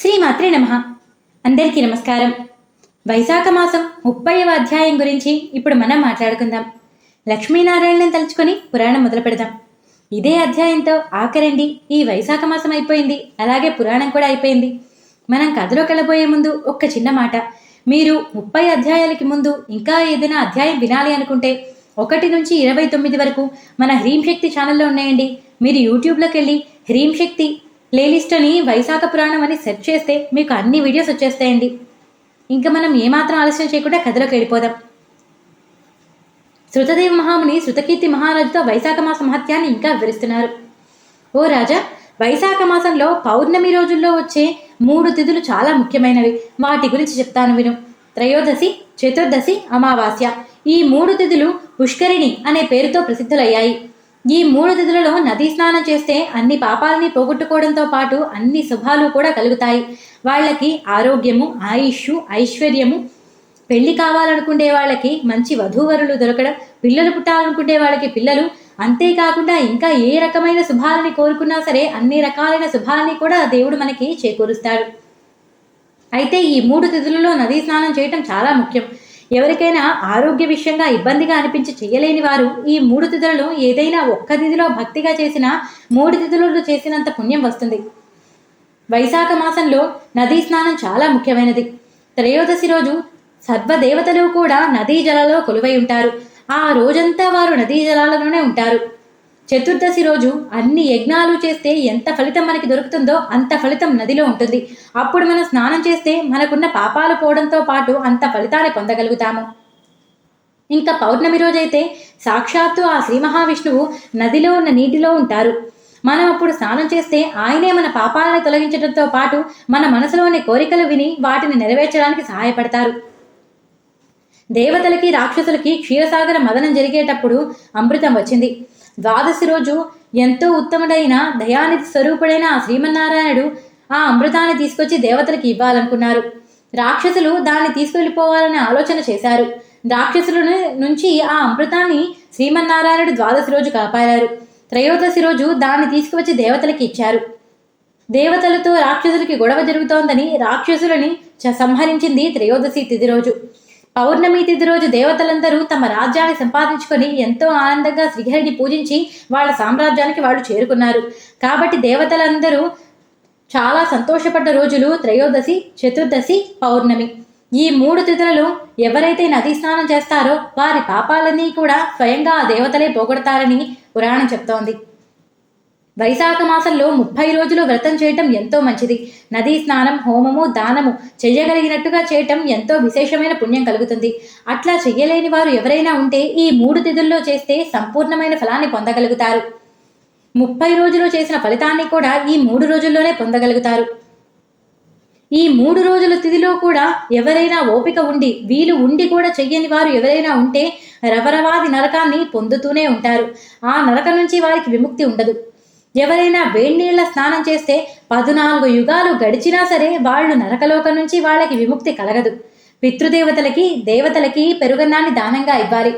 శ్రీమాత్రే నమ. అందరికీ నమస్కారం. వైశాఖ మాసం ముప్పైవ అధ్యాయం గురించి ఇప్పుడు మనం మాట్లాడుకుందాం. లక్ష్మీనారాయణని తలుచుకొని పురాణం మొదలు పెడదాం. ఇదే అధ్యాయంతో ఆఖరండి ఈ వైశాఖ మాసం అయిపోయింది. అలాగే పురాణం కూడా అయిపోయింది. మనం కథలో వెళ్ళబోయే ముందు ఒక్క చిన్న మాట. మీరు ముప్పై అధ్యాయాలకి ముందు ఇంకా ఏదైనా అధ్యాయం వినాలి అనుకుంటే ఒకటి నుంచి ఇరవై తొమ్మిది వరకు మన హ్రీం శక్తి ఛానల్లో ఉన్నాయండి. మీరు యూట్యూబ్లోకి వెళ్ళి హ్రీం శక్తి ప్లేలిస్ట్ అని వైశాఖ పురాణం అని సెర్చ్ చేస్తే మీకు అన్ని వీడియోస్ వచ్చేస్తాయండి. ఇంకా మనం ఏమాత్రం ఆలస్యం చేయకుండా కథలోకి వెళ్ళిపోదాం. శృతదేవ మహాముని శృతకీర్తి మహారాజుతో వైశాఖ మాస మహత్యాన్ని ఇంకా వివరిస్తున్నారు. ఓ రాజా వైశాఖ మాసంలో పౌర్ణమి రోజుల్లో వచ్చే మూడు తిథులు చాలా ముఖ్యమైనవి. వాటి గురించి చెప్తాను విను. త్రయోదశి చతుర్దశి అమావాస్య ఈ మూడు తిథులు పుష్కరిణి అనే పేరుతో ప్రసిద్ధులయ్యాయి. ఈ మూడు తిథులలో నదీ స్నానం చేస్తే అన్ని పాపాలని పోగొట్టుకోవడంతో పాటు అన్ని శుభాలు కూడా కలుగుతాయి. వాళ్ళకి ఆరోగ్యము ఆయుష్ ఐశ్వర్యము పెళ్ళి కావాలనుకునే వాళ్ళకి మంచి వధూవరులు దొరకడం పిల్లలు పుట్టాలనుకునే వాళ్ళకి పిల్లలు అంతేకాకుండా ఇంకా ఏ రకమైన శుభాలని కోరుకున్నా సరే అన్ని రకాలైన శుభాలని కూడా దేవుడు మనకి చేకూరుస్తాడు. అయితే ఈ మూడు తిథులలో నదీ స్నానం చేయటం చాలా ముఖ్యం. ఎవరికైనా ఆరోగ్య విషయంగా ఇబ్బందిగా అనిపించి చేయలేని వారు ఈ మూడు తిథులను ఏదైనా ఒక్క తిథిలో భక్తిగా చేసిన మూడు తిథులలో చేసినంత పుణ్యం వస్తుంది. వైశాఖ మాసంలో నదీ స్నానం చాలా ముఖ్యమైనది. త్రయోదశి రోజు సర్వదేవతలు కూడా నదీ జలాలలో కొలువై ఉంటారు. ఆ రోజంతా వారు నదీ జలాలలోనే ఉంటారు. చతుర్దశి రోజు అన్ని యజ్ఞాలు చేస్తే ఎంత ఫలితం మనకి దొరుకుతుందో అంత ఫలితం నదిలో ఉంటుంది. అప్పుడు మనం స్నానం చేస్తే మనకున్న పాపాలు పోవడంతో పాటు అంత ఫలితాన్ని పొందగలుగుతాము. ఇంకా పౌర్ణమి రోజైతే సాక్షాత్తు ఆ శ్రీ మహావిష్ణువు నదిలో ఉన్న నీటిలో ఉంటారు. మనం అప్పుడు స్నానం చేస్తే ఆయనే మన పాపాలను తొలగించడంతో పాటు మన మనసులోని కోరికలు విని వాటిని నెరవేర్చడానికి సహాయపడతారు. దేవతలకి రాక్షసులకి క్షీరసాగర మదనం జరిగేటప్పుడు అమృతం వచ్చింది. ద్వాదశి రోజు ఎంతో ఉత్తముడైన దయానిధి స్వరూపుడైన ఆ శ్రీమన్నారాయణుడు ఆ అమృతాన్ని తీసుకొచ్చి దేవతలకు ఇవ్వాలనుకున్నారు. రాక్షసులు దాన్ని తీసుకెళ్ళిపోవాలని ఆలోచన చేశారు. రాక్షసుల నుంచి ఆ అమృతాన్ని శ్రీమన్నారాయణుడు ద్వాదశి రోజు కాపాడారు. త్రయోదశి రోజు దాన్ని తీసుకువచ్చి దేవతలకి ఇచ్చారు. దేవతలతో రాక్షసులకి గొడవ జరుగుతోందని రాక్షసులని చ- సంహరించింది త్రయోదశి తిథి రోజు. పౌర్ణమి తిథి రోజు దేవతలందరూ తమ రాజ్యాన్ని సంపాదించుకొని ఎంతో ఆనందంగా శ్రీహరిని పూజించి వాళ్ళ సామ్రాజ్యానికి వాళ్ళు చేరుకున్నారు. కాబట్టి దేవతలందరూ చాలా సంతోషపడ్డ రోజులు త్రయోదశి చతుర్దశి పౌర్ణమి. ఈ మూడు తిథులలో ఎవరైతే నదీ స్నానం చేస్తారో వారి పాపాలన్నీ కూడా స్వయంగా ఆ దేవతలే పోగొడతారని పురాణం చెప్తోంది. వైశాఖ మాసంలో ముప్పై రోజులు వ్రతం చేయటం ఎంతో మంచిది. నదీ స్నానం హోమము దానము చెయ్యగలిగినట్టుగా చేయటం ఎంతో విశేషమైన పుణ్యం కలుగుతుంది. అట్లా చెయ్యలేని వారు ఎవరైనా ఉంటే ఈ మూడు తిథుల్లో చేస్తే సంపూర్ణమైన ఫలాన్ని పొందగలుగుతారు. ముప్పై రోజులు చేసిన ఫలితాన్ని కూడా ఈ మూడు రోజుల్లోనే పొందగలుగుతారు. ఈ మూడు రోజుల తిథిలో కూడా ఎవరైనా ఓపిక ఉండి వీలు ఉండి కూడా చెయ్యని వారు ఎవరైనా ఉంటే రవరవాది నరకాన్ని పొందుతూనే ఉంటారు. ఆ నరక నుంచి వారికి విముక్తి ఉండదు. ఎవరైనా వేడినీళ్ళ స్నానం చేస్తే పద్నాలుగు యుగాలు గడిచినా సరే వాళ్ళు నరకలోకం నుంచి వాళ్ళకి విముక్తి కలగదు. పితృదేవతలకి దేవతలకి పెరుగన్నాన్ని దానంగా ఇవ్వాలి.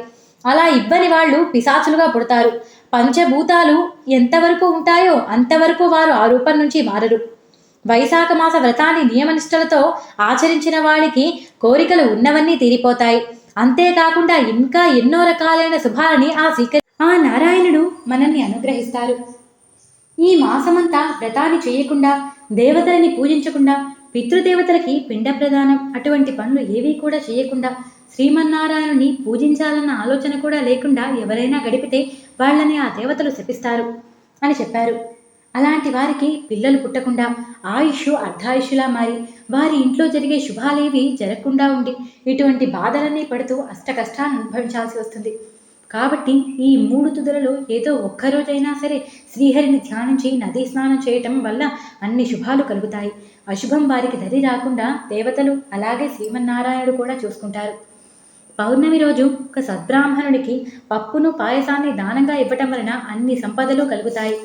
అలా ఇవ్వని వాళ్ళు పిశాచులుగా పుడతారు. పంచభూతాలు ఎంతవరకు ఉంటాయో అంతవరకు వారు ఆ రూపం నుంచి మారరు. వైశాఖ మాస వ్రతాన్ని నియమనిష్టలతో ఆచరించిన వాడికి కోరికలు ఉన్నవన్నీ తీరిపోతాయి. అంతేకాకుండా ఇంకా ఎన్నో రకాలైన శుభాలని ఆ సీకరి ఆ నారాయణుడు మనల్ని అనుగ్రహిస్తారు. ఈ మాసమంతా వ్రతాన్ని చేయకుండా దేవతలని పూజించకుండా పితృదేవతలకి పిండ ప్రదానం అటువంటి పనులు ఏవీ కూడా చేయకుండా శ్రీమన్నారాయణుని పూజించాలన్న ఆలోచన కూడా లేకుండా ఎవరైనా గడిపితే వాళ్ళని ఆ దేవతలు శపిస్తారు అని చెప్పారు. అలాంటి వారికి పిల్లలు పుట్టకుండా ఆయుష్ అర్ధాయుషులా మారి వారి ఇంట్లో జరిగే శుభాలేవి జరగకుండా ఉండి ఇటువంటి బాధలన్నీ పడుతూ అష్ట కష్టాన్ని అనుభవించాల్సి వస్తుంది. కాబట్టి ఈ మూడు తుదలలో ఏదో ఒక్కరోజైనా సరే శ్రీహరిని ధ్యానించి నదీ స్నానం చేయటం వల్ల అన్ని శుభాలు కలుగుతాయి. అశుభం వారికి దరి రాకుండా దేవతలు అలాగే శ్రీమన్నారాయణుడు కూడా చూసుకుంటారు. పౌర్ణమి రోజు ఒక సద్బ్రాహ్మణుడికి పప్పును పాయసాన్ని దానంగా ఇవ్వటం వలన అన్ని సంపదలు కలుగుతాయి.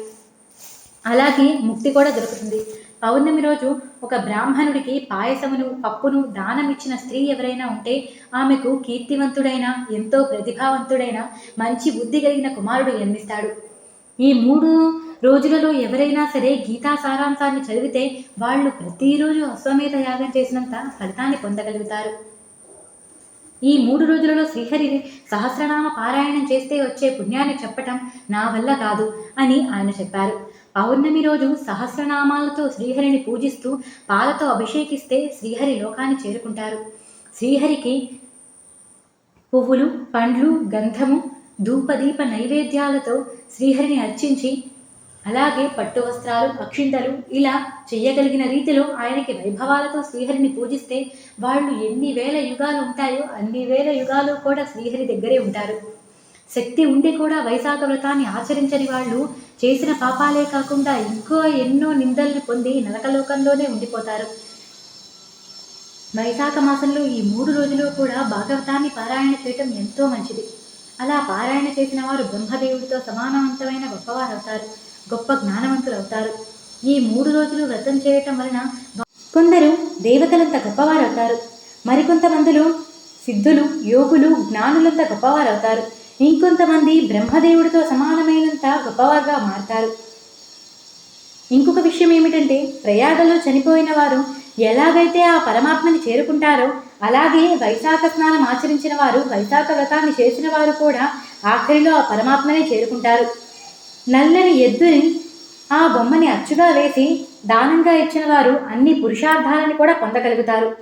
అలాగే ముక్తి కూడా దొరుకుతుంది. పౌర్ణమి రోజు ఒక బ్రాహ్మణుడికి పాయసమును పప్పును దానం ఇచ్చిన స్త్రీ ఎవరైనా ఉంటే ఆమెకు కీర్తివంతుడైన ఎంతో ప్రతిభావంతుడైన మంచి బుద్ధి కలిగిన కుమారుడు జన్మిస్తాడు. ఈ మూడు రోజులలో ఎవరైనా సరే గీతా సారాంశాన్ని చదివితే వాళ్ళు ప్రతిరోజు అశ్వమేధ యాగం చేసినంత ఫలితాన్ని పొందగలుగుతారు. ఈ మూడు రోజులలో శ్రీహరి సహస్రనామ పారాయణం చేస్తే వచ్చే పుణ్యాన్ని చెప్పటం నా వల్ల కాదు అని ఆయన చెప్పారు. పౌర్ణమి రోజు సహస్రనామాలతో శ్రీహరిని పూజిస్తూ పాలతో అభిషేకిస్తే శ్రీహరి లోకాన్ని చేరుకుంటారు. శ్రీహరికి పువ్వులు పండ్లు గంధము ధూపదీప నైవేద్యాలతో శ్రీహరిని అర్చించి అలాగే పట్టు వస్త్రాలు అక్షింతలు ఇలా చెయ్యగలిగిన రీతిలో ఆయనకి వైభవాలతో శ్రీహరిని పూజిస్తే వాళ్ళు ఎన్ని వేల యుగాలు ఉంటాయో అన్ని వేల యుగాలు కూడా శ్రీహరి దగ్గరే ఉంటారు. శక్తి ఉండి కూడా వైశాఖ వ్రతాన్ని ఆచరించని వాళ్ళు చేసిన పాపాలే కాకుండా ఇంకో ఎన్నో నిందల్ని పొంది నరకలోకంలోనే ఉండిపోతారు. వైశాఖ మాసంలో ఈ మూడు రోజులు కూడా భాగవతాన్ని పారాయణ చేయటం ఎంతో మంచిది. అలా పారాయణ చేసిన వారు బ్రహ్మదేవుడితో సమానవంతమైన గొప్పవారు అవుతారు గొప్ప జ్ఞానవంతులు అవుతారు ఈ మూడు రోజులు వ్రతం చేయటం వలన కొందరు దేవతలంత గొప్పవారు అవుతారు మరికొంతమందిలో సిద్ధులు యోగులు జ్ఞానులంత గొప్పవారు అవుతారు ఇంకొంతమంది బ్రహ్మదేవుడితో సమానమైనంత గొప్పవారుగా మారతారు. ఇంకొక విషయం ఏమిటంటే ప్రయాగలో చనిపోయిన వారు ఎలాగైతే ఆ పరమాత్మని చేరుకుంటారో అలాగే వైశాఖ స్నానం ఆచరించిన వారు వైశాఖ వ్రతాన్ని చేసిన వారు కూడా ఆఖరిలో ఆ పరమాత్మనే చేరుకుంటారు. నల్లని ఎద్దుని ఆ బొమ్మని అచ్చుగా వేసి దానంగా ఇచ్చిన వారు అన్ని పురుషార్థాలను కూడా పొందగలుగుతారు.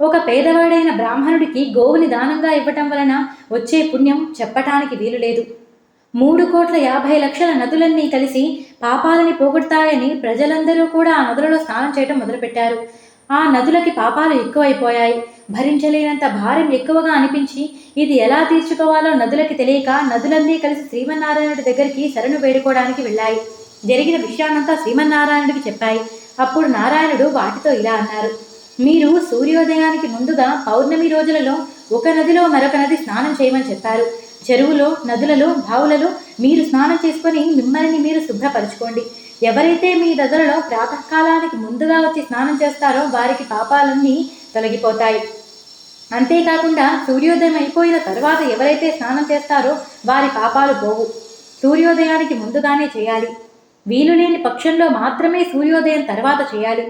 ఒక పేదవాడైన బ్రాహ్మణుడికి గోవుని దానంగా ఇవ్వటం వలన వచ్చే పుణ్యం చెప్పటానికి వీలు లేదు. మూడు కోట్ల యాభై లక్షల నదులన్నీ కలిసి పాపాలని పోగొడతాయని ప్రజలందరూ కూడా ఆ నదులలో స్నానం చేయడం మొదలుపెట్టారు. ఆ నదులకి పాపాలు ఎక్కువైపోయాయి. భరించలేనంత భారం ఎక్కువగా అనిపించి ఇది ఎలా తీర్చుకోవాలో నదులకి తెలియక నదులన్నీ కలిసి శ్రీమన్నారాయణుడి దగ్గరికి శరణు వేడుకోవడానికి వెళ్ళాయి. జరిగిన విషయాన్నంతా శ్రీమన్నారాయణుడికి చెప్పాయి. అప్పుడు నారాయణుడు వాటితో ఇలా అన్నారు. మీరు సూర్యోదయానికి ముందుగా పౌర్ణమి రోజులలో ఒక నదిలో మరొక నది స్నానం చేయమని చెప్పారు. చెరువులో నదులలో బావులలో మీరు స్నానం చేసుకొని మిమ్మల్ని మీరు శుభ్రపరచుకోండి. ఎవరైతే మీ నదులలో ప్రాతకాలానికి ముందుగా వచ్చి స్నానం చేస్తారో వారికి పాపాలన్నీ తొలగిపోతాయి. అంతేకాకుండా సూర్యోదయం అయిపోయిన తర్వాత ఎవరైతే స్నానం చేస్తారో వారి పాపాలు పోవు. సూర్యోదయానికి ముందుగానే చేయాలి. వీలు లేని పక్షంలో మాత్రమే సూర్యోదయం తర్వాత చేయాలి.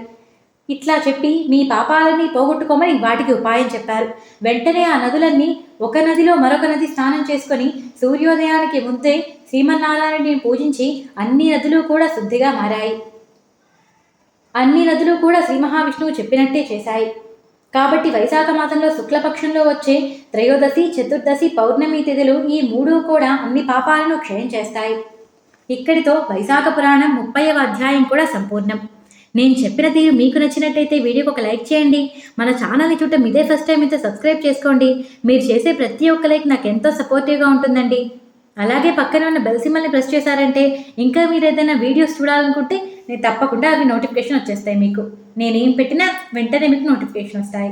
ఇట్లా చెప్పి మీ పాపాలని పోగొట్టుకోమని వాటికి ఉపాయం చెప్పారు. వెంటనే ఆ నదులన్నీ ఒక నదిలో మరొక నది స్నానం చేసుకొని సూర్యోదయానికి ముందే శ్రీమన్నారాయణుడిని పూజించి అన్ని నదులు కూడా శుద్ధిగా మారాయి. అన్ని నదులు కూడా శ్రీ మహావిష్ణువు చెప్పినట్టే చేశాయి. కాబట్టి వైశాఖ మాసంలో శుక్లపక్షంలో వచ్చే త్రయోదశి చతుర్దశి పౌర్ణమి తిథులు ఈ మూడు కూడా అన్ని పాపాలను క్షయం చేస్తాయి. ఇక్కడితో వైశాఖ పురాణం ముప్పైవ అధ్యాయం కూడా సంపూర్ణం. నేను చెప్పిన తీరు మీకు నచ్చినట్టయితే వీడియోకి ఒక లైక్ చేయండి. మన ఛానల్ని చూడటం ఇదే ఫస్ట్ టైం అయితే సబ్స్క్రైబ్ చేసుకోండి. మీరు చేసే ప్రతి ఒక్క లైక్ నాకు ఎంతో సపోర్టివ్గా ఉంటుందండి. అలాగే పక్కన ఉన్న బెల్ ప్రెస్ చేశారంటే ఇంకా మీరు ఏదైనా వీడియోస్ చూడాలనుకుంటే నేను తప్పకుండా అవి నోటిఫికేషన్ వచ్చేస్తాయి మీకు. నేనేం పెట్టినా వెంటనే మీకు నోటిఫికేషన్ వస్తాయి.